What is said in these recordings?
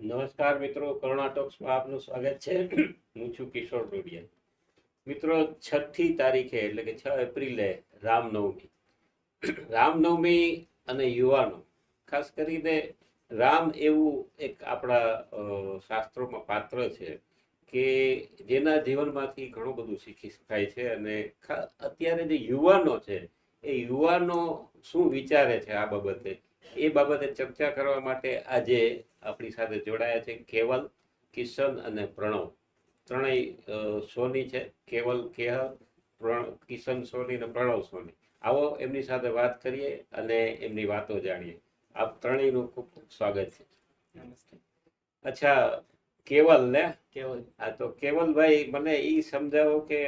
નમસ્કાર મિત્રો કર્ણાટોક્સમાં આપનું સ્વાગત છે. હું છું કિશોર ડોડિયા. મિત્રો છઠ્ઠી તારીખે, એટલે કે છ એપ્રિલે, રામનવમી. રામનવમી અને યુવાનો, ખાસ કરીને રામ એવું એક આપણા શાસ્ત્રોમાં પાત્ર છે કે જેના જીવનમાંથી ઘણું બધું શીખી શકાય છે અને અત્યારે જે યુવાનો છે, એ યુવાનો શું વિચારે છે આ બાબતે? એ બાબતે ચર્ચા કરવા માટે આજે આપણી સાથે જોડાયા છે કેવલ કિશન અને પ્રણવ. ત્રણેય સોની છે. કેવલ કેહલ કિશન સોની અને પ્રણવ સોની. આવો એમની સાથે વાત કરીએ અને એમની વાતો જાણીએ. આપ ત્રણેયનું ખૂબ ખૂબ સ્વાગત છે. અચ્છા કેવલ ને? કેવલ. હા તો કેવલભાઈ મને એ સમજાવો કે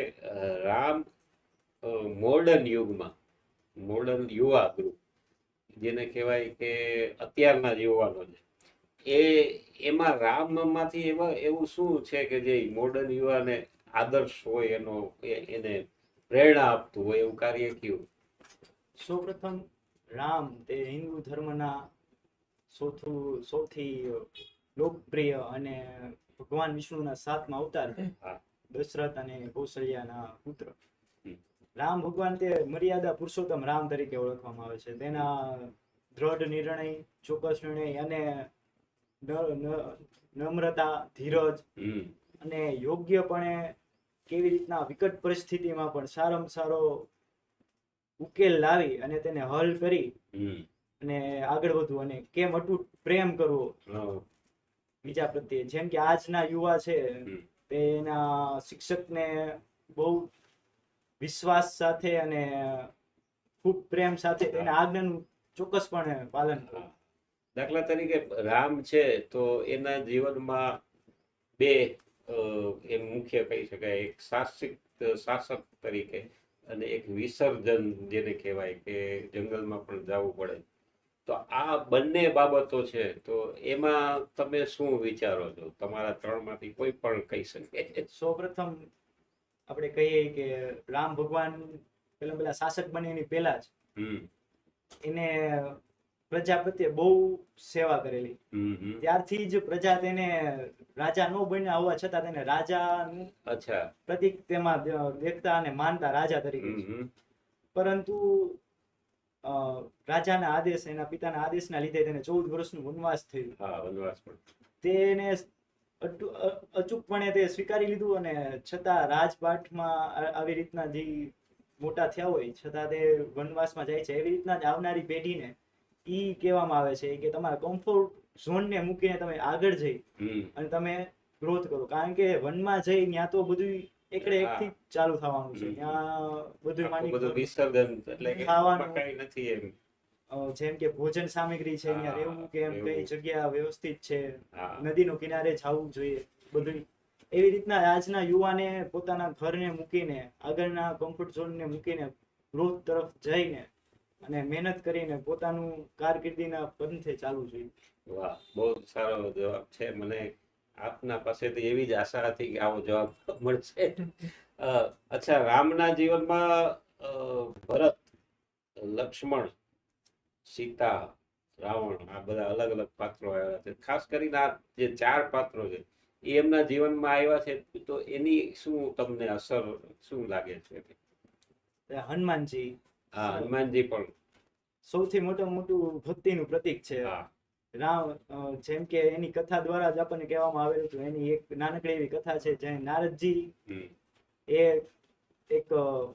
રામ મોડર્ન યુગમાં મોડર્ન યુવા ગ્રુપ જેને કહેવાય કે અત્યારના યુવાનો છે. એ એમાં રામમાંથી એવા એવું શું છે કે જે મોડર્ન યુવાને આદર્શ હોય એનો એને પ્રેરણા આપતું હોય એવું કાર્ય કયું સૌપ્રથમ રામ તે હિન્દુ ધર્મના સૌથી સૌથી લોકપ્રિય અને ભગવાન વિષ્ણુના સાતમા અવતાર છે. દશરથ અને કૌશલ્યાના પુત્ર. રામ ભગવાન તે મર્યાદા પુરુષોત્તમ રામ તરીકે ઓળખવામાં આવે છે. તેના દ્રઢ નિર્ણય ચોક્કસ નિર્ણય અને નમ્રતા ધીરજ અને યોગ્યપણે કેવી રીતના વિકટ પરિસ્થિતિમાં પણ સારામાં સારો ઉકેલ લાવી અને તેને હલ કરી અને આગળ વધવું અને કેમ અટૂટ પ્રેમ કરવો. બીજા પ્રત્યે જેમ કે આજના યુવા છે. તેના શિક્ષકને બહુ વિશ્વાસ સાથે અને ખૂબ પ્રેમ સાથે તેના આજ્ઞાનું ચોક્કસપણે પાલન કરવું. દાખલા તરીકે રામ છે તો એના જીવનમાં બે એમ મુખ્ય કહી શકાય. એક શાસિક શાસક તરીકે અને એક વિસર્જન જેને કહેવાય કે જંગલમાં પણ જવું પડે. તો આ બંને બાબતો છે. તો એમાં તમે શું વિચારો છો? તમારા ત્રણમાંથી કોઈ પણ કહી શકે. સૌપ્રથમ આપણે કહીએ કે રામ ભગવાન પેલા પેલા શાસક બને એની પહેલા જ એને પ્રજા પ્રત્યે બહુ સેવા કરેલી. ત્યારથી જ પ્રજા તેને રાજા ન બન્યા હોવા છતાં તેને રાજા અચ્છા. પ્રતીક તેમાં દેખતા અને માનતા રાજા તરીકે. પરંતુ રાજાના આદેશ એના પિતાના આદેશના લીધે તેને ચૌદ વર્ષનું વનવાસ થયું. વનવાસ પણ. તેને અચૂકપણે તે સ્વીકારી લીધું અને છતાં રાજપાઠમાં આવી રીતના જે મોટા થયા હોય છતાં તે વનવાસમાં જાય છે. એવી રીતના જ આવનારી પેઢીને ઈ કહેવામાં આવે છે કે તમારા કમ્ફર્ટ ઝોનને મૂકીને તમે આગળ જઈ અને તમે ગ્રોથ કરો. કારણ કે વનમાં જઈ ત્યાં તો બધું એકડે એકથી જ ચાલુ થવાનું છે. ત્યાં બધું માની બધું વિસર્જન એટલે ખાવાનું. કઈ નથી એમ. જેમ કે ભોજન સામગ્રી છે અહીંયા રહેવું કે એમ કઈ જગ્યા વ્યવસ્થિત છે નદીનો કિનારે જવું જોઈએ બધું. એવી રીતના આજના યુવાને પોતાના ઘરને મૂકીને આગળના કમ્ફર્ટ ઝોનને મૂકીને ગ્રોથ તરફ જઈને અને મહેનત કરીને પોતાનું કારકિર્દીના પંથે ચાલવું જોઈએ. વાહ બહુ સારો જવાબ છે. મને આપના પાસેથી એવી જ આશા હતી કે આવો જવાબ મળશે. અચ્છા રામના જીવનમાં ભરત લક્ષ્મણ સીતા રાવણ આ બધા અલગ અલગ પાત્રો આવ્યા છે. ખાસ કરીને આ જે ચાર પાત્રો છે એ એમના જીવનમાં આવ્યા છે તો એની શું તમને અસર શું લાગે છે? હનુમાનજી. હા હનુમાનજી પણ. સૌથી મોટું મોટું ભક્તિનું પ્રતીક છે. રામ જેમ કે એની કથા દ્વારા જ આપણને કહેવામાં આવેલું હતું એની એક નાનકડી એવી કથા છે જે નારદજી એ એક સુજાવ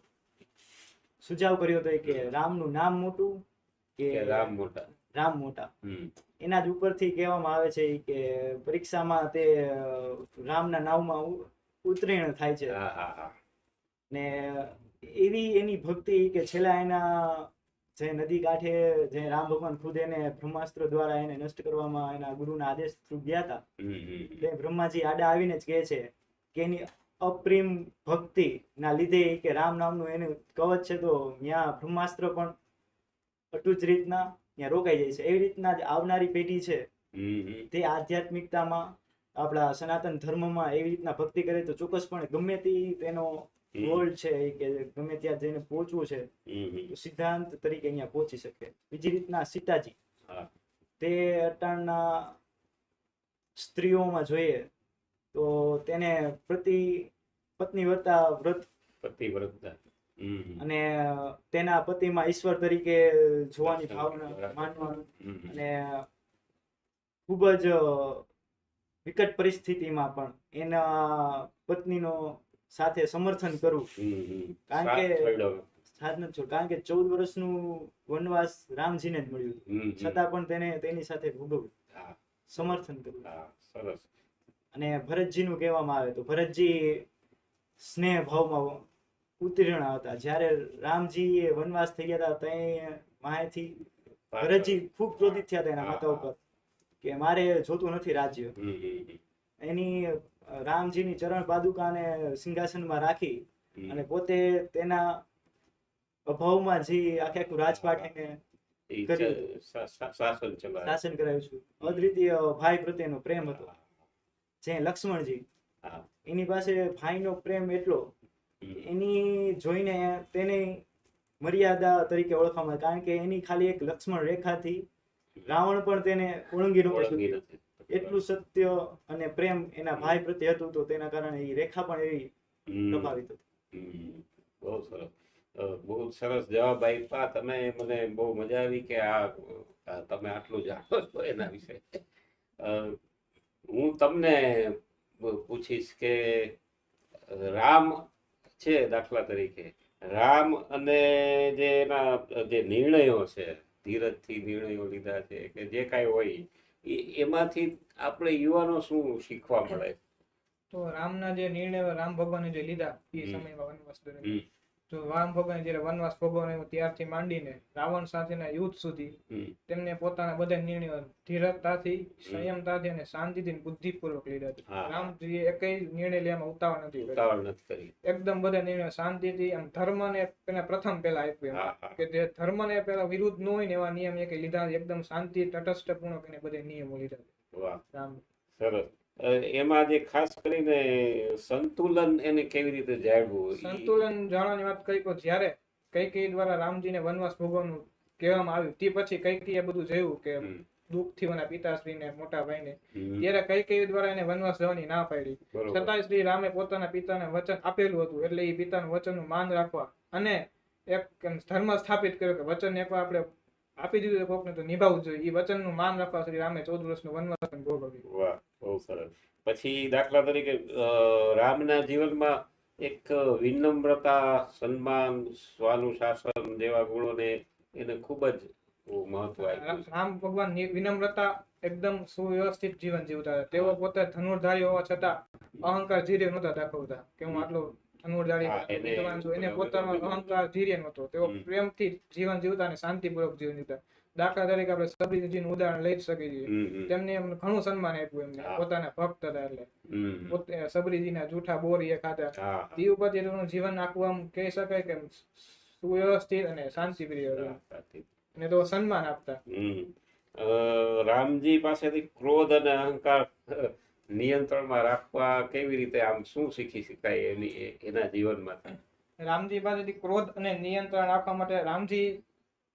સુઝાવ કર્યો હતો કે રામનું નામ મોટું કે રામ મોટા. રામ મોટા. એના જ ઉપરથી કહેવામાં આવે છે કે પરીક્ષામાં તે રામના નામમાં ઉત્તીર્ણ થાય છે. ને એવી એની ભક્તિ કે છેલ્લા એના જે નદી કાંઠે જે રામ ભગવાન ખુદ એને બ્રહ્માસ્ત્ર દ્વારા એને નષ્ટ કરવામાં એના ગુરુના આદેશ થ્રુ ગયા હતા. એટલે બ્રહ્માજી આડા આવીને જ કહે છે કે એની અપ્રિમ ભક્તિ ના લીધે કે રામ નામનું એનું કવચ છે તો ત્યાં બ્રહ્માસ્ત્ર પણ અટૂટ રીતના ત્યાં રોકાઈ જાય છે. એવી રીતના જ આવનારી પેઢી છે. તે આધ્યાત્મિકતામાં આપણા સનાતન ધર્મમાં એવી રીતના ભક્તિ કરે તો ચોક્કસપણે ગમે તે તેનો ગોલ છે કે ગમે ત્યાં જઈને પહોંચવું છે સિદ્ધાંત તરીકે અહીંયા પહોંચી શકે. બીજી રીતના સીતાજી. તે અટાણના સ્ત્રીઓમાં જોઈએ તો તેને પ્રતિ પત્ની વર્તા વ્રત પતિવ્રતા હમ હમ. અને તેના પતિમાં ઈશ્વર તરીકે જોવાની ભાવના માનવાનું. અને ખૂબ જ વિકટ પરિસ્થિતિમાં પણ એના પત્નીનો સાથે સમર્થન કરવું. કારણ કે- સાથ નથી છોડ- કારણ કે ચૌદ વર્ષનું વનવાસ રામજીને જ મળ્યું. છતાં પણ તેને તેની સાથે ભોગવ્યું. સમર્થન કર્યું સરસ. અને ભરતજીનું કહેવામાં આવે તો ભરતજી સ્નેહ ભાવમાં ઉત્તીર્ણ હતા જ્યારે રામજી એ વનવાસ થઈ ગયા હતા ત્યાં માહેથી ભરતજી ખૂબ ક્રોધિત થયા હતા એના માતા ઉપર કે મારે જોતું નથી રાજ્ય. એની રામજીની ચરણ પાદુકાને સિંહાસનમાં રાખી અને પોતે તેના અભાવમાં જે આખે આખું રાજપાટ એને કર્યું. શાસન કરાવ્યું છે. અદ્વિતીય ભાઈ પ્રત્યેનો પ્રેમ હતો. જે લક્ષ્મણજી. એની પાસે ભાઈનો પ્રેમ એટલો. એની જોઈને તેને મર્યાદા તરીકે ઓળખવામાં. કારણ કે એની ખાલી એક લક્ષ્મણ રેખાથી રાવણ પણ તેને ઓળંગી નહોતો એટલું સત્ય અને પ્રેમ એના ભાઈ પ્રત્યે હતું તો તેના કારણે એ રેખા પણ એવી પ્રભાવિત હતી. બહુ સરસ. બહુ સરસ જવાબ આપ્યા તમે. મને બહુ મજા આવી કે આ આ તમે આટલું જાણો છો એના વિશે. હું તમને પૂછીશ કે રામ છે દાખલા તરીકે. રામ અને જે એના જે નિર્ણયો છે ધીરજથી નિર્ણયો લીધા છે કે જે કાંઈ હોય એ- એમાંથી આપણે યુવાનો શું શીખવા મળે? તો રામના જે નિર્ણયો રામ ભગવાને જે લીધા એ. સમયમાં વનવાસ દરમિયાન. તો રામ ભગવાન જયારે વનવાસ ભોગવવાનો ત્યારથી માંડીને રાવણ સાથેના યુદ્ધ સુધી તેમને પોતાના બધા નિર્ણયો ધીરજતાથી સંયમતાથી અને શાંતિથી બુદ્ધિપૂર્વક લીધા છે. રામજીએ એકય નિર્ણય લેવામાં ઉતાવળ નથી ઉતાવળ નથી કરી. એકદમ બધા નિર્ણયો શાંતિથી આમ ધર્મને પેલા પ્રથમ પેલા આપ્યું કે જે ધર્મને પેલા વિરુદ્ધ ન હોય ને એવા નિયમ એક લીધા એકદમ શાંતિ તટસ્થ પૂર્વક એને બધા નિયમો લીધા વાહ. રામ. સરસ. એમાં જે ખાસ કરીને સંતુલન એને કેવી રીતે જાળવવું સંતુલન જાણવાની વાત કરી તો જ્યારે કઈ દ્વારા રામજીને વનવાસ ભોગવવાનું કહેવામાં આવ્યું તે પછી કૈકેયીએ બધું જોયું કે હમ, દુઃખથી એના પિતાશ્રીને મોટા ભાઈને ને ત્યારે કઈ દ્વારા એને વનવાસ જવાની ના પાડી. છતાં શ્રી રામે પોતાના પિતાને વચન આપેલું હતું એટલે એ પિતાનું વચનનું માન રાખવા અને એક ધર્મ સ્થાપિત કર્યો કે વચન એકવાર આપણે આપી દીધું કોકને તો નિભાવવું જોઈએ. એ વચનનું માન રાખવા શ્રી રામે ચૌદ વર્ષનું વનવાસ ભોગવ્યું. બહુ સરસ. પછી દાખલા તરીકે રામના જીવનમાં એક વિનમ્રતા સન્માન સ્વાનુશાસન જેવા ગુણોને એને ખૂબ જ મહત્વ આપ્યું રામ ભગવાન વિનમ્રતા એકદમ સુવ્યવસ્થિત જીવન જીવતા હતા. તેઓ પોતે ધનુર્ધારી હોવા છતાં અહંકાર ધીરે નહોતા દાખવતા કે હું આટલો ધનુર્ધારી એને- વિદ્વાન છું. એને પોતાનો અહંકાર ધીરે નહોતો. તેઓ પ્રેમથી જીવન જીવતા અને શાંતિપૂર્વક જીવન જીવતા. દાખલા તરીકે આપણે સબરીજીનું ઉદાહરણ લઈ શકીએ છીએ. તેમને એમ ઘણું સન્માન આપ્યું એમને પોતાના ભક્ત હતા એટલે. પોતે સબરીજીના જૂઠા બોરીએ ખાતા તે ઉપરથી એનું જીવન આખું આમ કહી શકાય કે સુવ્યવસ્થિત અને શાંતિપ્રિય હતું અને તો સન્માન આપતા. રામજી પાસેથી ક્રોધ અને અહંકાર નિયંત્રણમાં રાખવા કેવી રીતે આમ શું શીખી શકાય એની એના જીવનમાં? રામજી પાસેથી ક્રોધ અને નિયંત્રણ રાખવા માટે રામજી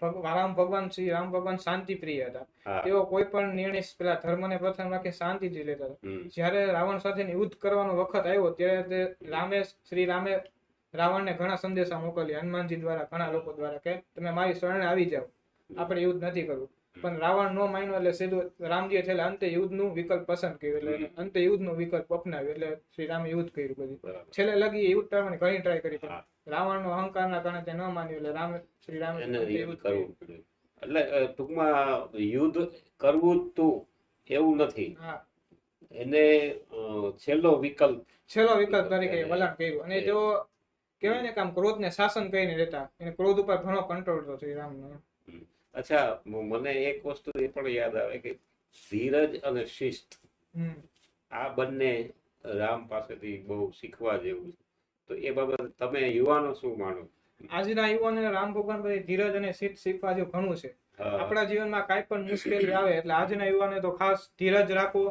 રામ ભગવાન શ્રી રામ ભગવાન શાંતિ પ્રિય હતા તેઓ કોઈ પણ નિર્ણય પેલા ધર્મને પ્રથમ રાખી શાંતિથી લેતા હતા. જ્યારે રાવણ સાથે યુદ્ધ કરવાનો વખત આવ્યો ત્યારે તે રામે શ્રી રામે રાવણને ઘણા સંદેશા મોકલ્યા. હનુમાનજી દ્વારા ઘણા લોકો દ્વારા કે તમે મારી શરણે આવી જાઓ. આપણે યુદ્ધ નથી કરવું. પણ રાવણ નો માન્યો એટલે સીધું રામજીએ છેલ્લે અંતે યુદ્ધનું વિકલ્પ પસંદ કર્યું એટલે અંતે યુદ્ધનો વિકલ્પ અપનાવ્યો એટલે શ્રી રામે યુદ્ધ કર્યું બધું. છેલ્લે લગી યુદ્ધ કરવાની ઘણી ટ્રાય કરી. રાવણનો અહંકારના કારણે તે ન માન્યું એટલે રામ શ્રી રામ એને યુદ્ધ કરવું પડ્યું. એટલે ટૂંકમાં યુદ્ધ કરવું તો એવું નથી. હા. એને છેલ્લો વિકલ્પ છેલ્લો વિકલ્પ તરીકે વલણ કર્યું. અને જો કહેવાય ને કે આમ ક્રોધને શાસન કરીને રહેતા. એને ક્રોધ ઉપર ઘણો કંટ્રોલ હતો શ્રી રામનો. અચ્છા મને એક વસ્તુ એ પણ યાદ આવે કે ધીરજ અને શિસ્ત આ બંને રામ પાસેથી બહુ શીખવા જેવું છે. તો એ બાબત તમે યુવાનો શું માનો? આજના યુવાનોને રામ ભગવાન પછી ધીરજ અને શીત શીખવા જો ઘણું છે. આપણા જીવનમાં કાંઈ પણ મુશ્કેલી આવે એટલે આજના યુવાને તો ખાસ ધીરજ રાખો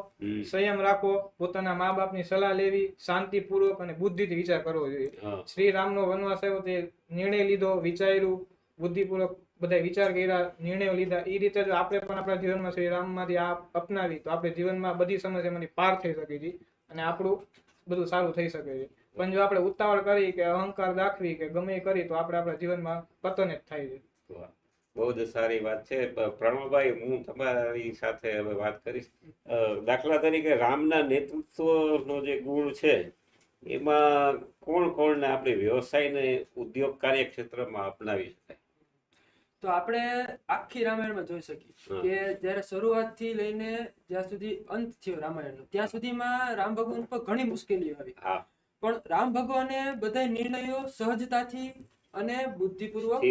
સંયમ રાખો પોતાના મા બાપની સલાહ લેવી શાંતિપૂર્વક અને બુદ્ધિથી વિચાર કરવો જોઈએ. શ્રી રામનો વનવાસ આવ્યો તે નિર્ણય લીધો વિચાર્યું બુદ્ધિપૂર્વક બધા વિચાર કર્યા નિર્ણયો લીધા. એ રીતે જો આપણે પણ આપણા જીવનમાં શ્રી રામમાંથી આ અપનાવી તો આપણે જીવનમાં બધી સમસ્યામાંથી પાર થઈ શકે છે અને આપણું બધું સારું થઈ શકે છે. પણ જો આપણે ઉતાવળ કરી કે અહંકાર દાખવી કે ગમે કરી તો આપણે આપણા જીવનમાં પતન જ થાય છે. બહુ જ સારી વાત છે. પ્રણવભાઈ હું તમારી સાથે હવે વાત કરીશ. દાખલા તરીકે રામના નેતૃત્વનો જે ગુણ છે એમાં કોણ કોણને આપણે વ્યવસાય ને ઉદ્યોગ કાર્યક્ષેત્રમાં અપનાવી શકાય? તો આપણે આખી રામાયણમાં જોઈ શકીએ કે જ્યારે શરૂઆતથી લઈને જ્યાં સુધી અંત થયો રામાયણનો ત્યાં સુધીમાં રામ ભગવાન પર ઘણી મુશ્કેલીઓ આવી. હા. પણ રામ ભગવાને બધા નિર્ણયો સહજતાથી અને બુદ્ધિપૂર્વક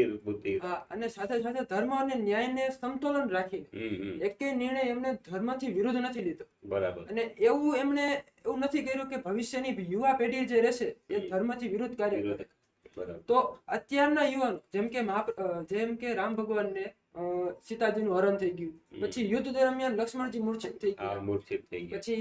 અને સાથે સાથે ધર્મ અને ન્યાયને સમતોલન રાખી. હમ નિર્ણય એમને ધર્મથી વિરુદ્ધ નથી લીધો. બરાબર. અને એવું એમણે એવું નથી કર્યું કે ભવિષ્યની યુવા પેઢી જે રહેશે એ ધર્મથી વિરુદ્ધ કાર્ય કરે. બરાબર. તો અત્યારના યુવાનો જેમ કે જેમ કે રામ ભગવાનને સીતાજીનું હરણ થઈ ગયું. પછી યુદ્ધ દરમિયાન લક્ષ્મણજી મૂર્છિત થઈ ગયા. મૂર્છિત થઈ ગયા. પછી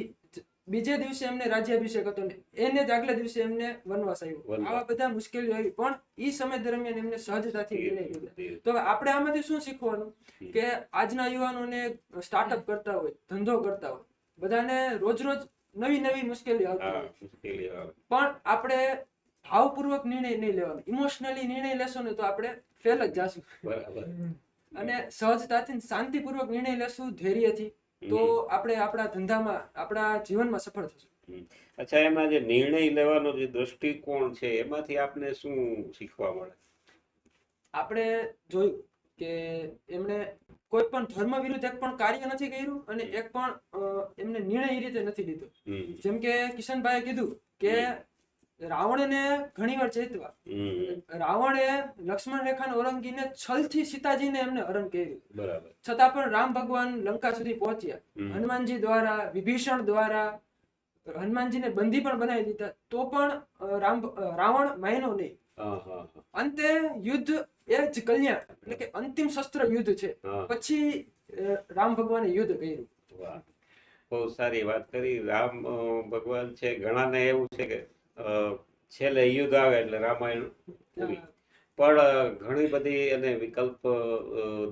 બીજે દિવસે એમને રાજ્યાભિષેક હતો ને એને જ આગલા દિવસે એમને વનવાસ આવ્યો આવા બધા મુશ્કેલીઓ આવી. પણ એ સમય દરમિયાન એમને સહજતાથી લીધા. તો આપણે આમાંથી શું શીખવાનું? કે આજના યુવાનોને સ્ટાર્ટઅપ કરતા હોય ધંધો કરતા હોય બધાને રોજ રોજ નવી નવી મુશ્કેલીઓ આવતી મુશ્કેલી આવે. પણ આપણે ભાવપૂર્વક નિર્ણય નહીં લેવાનો. ઇમોશનલી નિર્ણય લેશો ને તો આપણે ફેલ જ જાશું. અને સહજતાથી શાંતિપૂર્વક નિર્ણય લેશું ધૈર્યથી. તો આપણે આપણા ધંધામાં આપણા જીવનમાં સફળ થશું. અચ્છા એમાં જે નિર્ણય લેવાનો જે દ્રષ્ટિકોણ છે એમાંથી આપને શું શીખવા મળે? આપણે જોયું કે એમણે કોઈ પણ ધર્મ વિરુદ્ધ એક પણ કાર્ય નથી કર્યું અને એક પણ એમને નિર્ણય એ રીતે નથી લીધો. જેમ કે કિશનભાઈએ કીધું કે રાવણને ઘણીવાર ચેતવા. રાવણે લક્ષ્મણ રેખાને ઓળંગીને છલથી સીતાજીને એમને હરણ કર્યું. છતાં પણ રામ ભગવાન લંકા સુધી પહોંચ્યા. હનુમાનજી દ્વારા વિભીષણ દ્વારા હનુમાનજીને બંદી પણ બનાવી દીધા. તો પણ રામ રાવણ માયનો નહીં. અંતે યુદ્ધ એ જ કલ્યાણ. એટલે કે અંતિમ શસ્ત્ર યુદ્ધ છે. પછી રામ ભગવાને યુદ્ધ કર્યું. બહુ સારી વાત કરી. રામ ભગવાન છે. ઘણાને એવું છે કે છેલ્લે યુદ્ધ આવે એટલે રામાયણ પૂરી પણ ઘણી બધી એને વિકલ્પ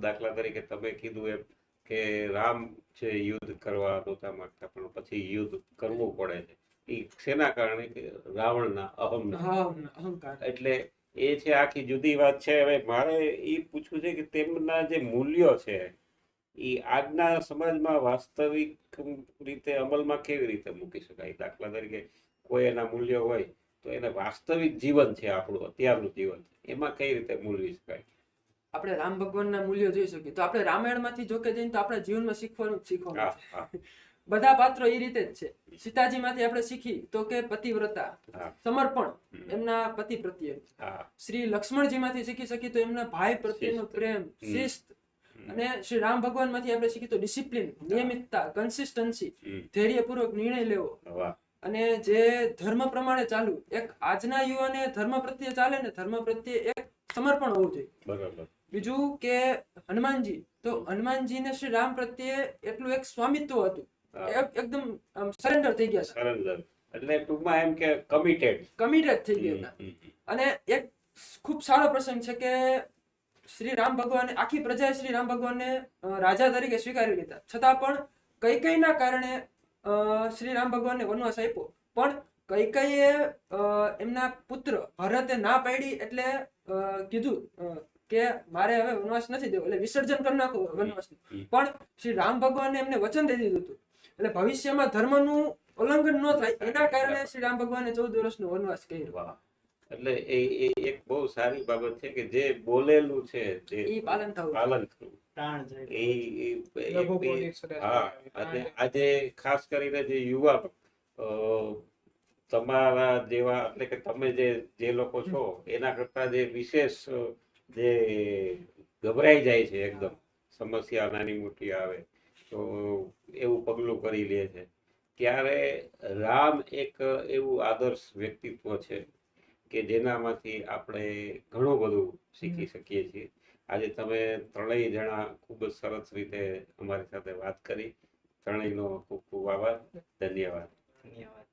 દાખલા તરીકે તમે કીધું એમ કે રામ છે યુદ્ધ કરવા નહોતા માંગતા પણ પછી યુદ્ધ કરવું પડે છે. એ શેના કારણે? કે રાવણના અહમના અહંકાર. એટલે એ છે આખી જુદી વાત છે. હવે મારે એ પૂછવું છે કે તેમના જે મૂલ્યો છે એ આજના સમાજમાં વાસ્તવિક રીતે અમલમાં કેવી રીતે મૂકી શકાય? દાખલા તરીકે કોઈ એના મૂલ્યો હોય તો એને વાસ્તવિક જીવન છે આપણું અત્યારનું જીવન એમાં કઈ રીતે મૂલવી શકાય? આપણે રામ ભગવાનના મૂલ્યો જોઈ શકીએ. તો આપણે રામાયણમાંથી જોકે જઈને તો આપણા જીવનમાં શીખવાનું જ શીખવાનું બધા પાત્રો એ રીતે જ છે. સીતાજીમાંથી આપણે શીખી તો કે પતિવ્રતા સમર્પણ એમના પતિ પ્રત્યે. શ્રી લક્ષ્મણજી માંથી શીખી શકીએ તો એમના ભાઈ પ્રત્યેનો. પ્રેમ શિસ્ત. અને શ્રી રામ ભગવાનમાંથી આપણે શીખી તો ડિસિપ્લિન નિયમિતતા કન્સિસ્ટન્સી ધૈર્યપૂર્વક નિર્ણય લેવો. અને જે ધર્મ પ્રમાણે ચાલવું એક આજના યુવાને ધર્મ પ્રત્યે ચાલે ને ધર્મ પ્રત્યે એક સમર્પણ હોવું જોઈએ. બીજું કે હનુમાનજી તો હનુમાનજીને શ્રી રામ પ્રત્યે એટલું એક સ્વામિત્વ હતું. એકદમ સરેન્ડર થઈ ગયા સરેન્ડર એટલે ટૂંકમાં એમ કે કમિટેડ કમિટેડ થઈ ગયા અને એક ખૂબ સારો પ્રસંગ છે કે શ્રી રામ ભગવાને આખી પ્રજાએ શ્રી રામ ભગવાનને રાજા તરીકે સ્વીકારી લીધા. છતાં પણ કઈ કઈના કારણે અ, શ્રી રામ ભગવાનને વનવાસ આપ્યો. પણ કૈકેયીએ અ, એમના પુત્ર ભરતે ના પાડી એટલે કીધું કે મારે હવે વનવાસ નથી દેવો એટલે વિસર્જન કરી નાખો વનવાસ પણ શ્રી રામ ભગવાને એમને વચન દઈ દીધું હતું. એટલે ભવિષ્યમાં ધર્મનું ઉલ્લંઘન ન થાય એના કારણે શ્રી રામ ભગવાને ચૌદ વર્ષનો વનવાસ કર્યો. એટલે એ એક બહુ સારી બાબત છે કે જે બોલેલું છે એ પાલન થવું. પાલન કરવું આજે ખાસ કરીને જે યુવાનો તમારા જેવા એટલે કે તમે જે જે લોકો છો એના કરતા જે વિશેષ જે ગભરાઈ જાય છે એકદમ. સમસ્યા નાની મોટી આવે તો એવું પગલું કરી લે છે. ત્યારે રામ એક એવું આદર્શ વ્યક્તિત્વ છે કે જેનામાંથી આપણે ઘણું બધું શીખી શકીએ છીએ. આજે તમે ત્રણેય જણા ખૂબ જ સરસ રીતે અમારી સાથે વાત કરી. ત્રણેયનો ખૂબ ખૂબ આભાર. ધન્યવાદ. ધન્યવાદ.